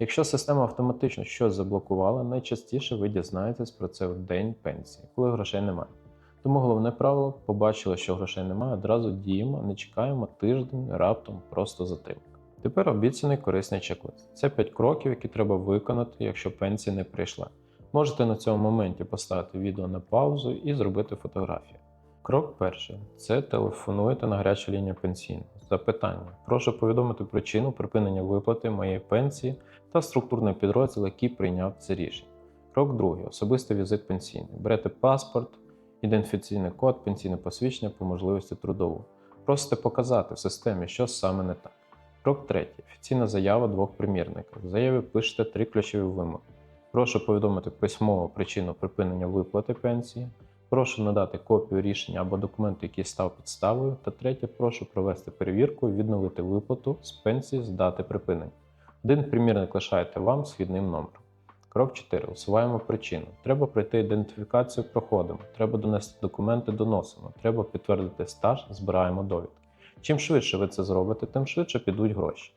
Якщо система автоматично щось заблокувала, найчастіше ви дізнаєтесь про це в день пенсії, коли грошей немає. Тому головне правило побачили, що грошей немає, одразу діємо, не чекаємо тиждень, раптом просто затримка. Тепер обіцяний корисний чек-лист. Це 5 кроків, які треба виконати, якщо пенсія не прийшла. Можете на цьому моменті поставити відео на паузу і зробити фотографію. Крок перший це телефонуєте на гарячу лінію пенсійну. Запитання. Прошу повідомити причину припинення виплати моєї пенсії та структурний підрозділ, який прийняв це рішення. Крок другий особистий візит пенсійний. Берете паспорт, ідентифікаційний код, пенсійне посвідчення по можливості трудову. Просите показати в системі, що саме не так. Крок третій. Офіційна заява двох примірників. В заяві пишете три ключові вимоги. Прошу повідомити письмову причину припинення виплати пенсії. Прошу надати копію рішення або документу, який став підставою. Та третє, прошу провести перевірку відновити виплату з пенсії з дати припинення. Один примірник лишаєте вам з вхідним номером. Крок 4. Усуваємо причину. Треба пройти ідентифікацію, проходимо. Треба донести документи, доносимо. Треба підтвердити стаж, збираємо довідки. Чим швидше ви це зробите, тим швидше підуть гроші.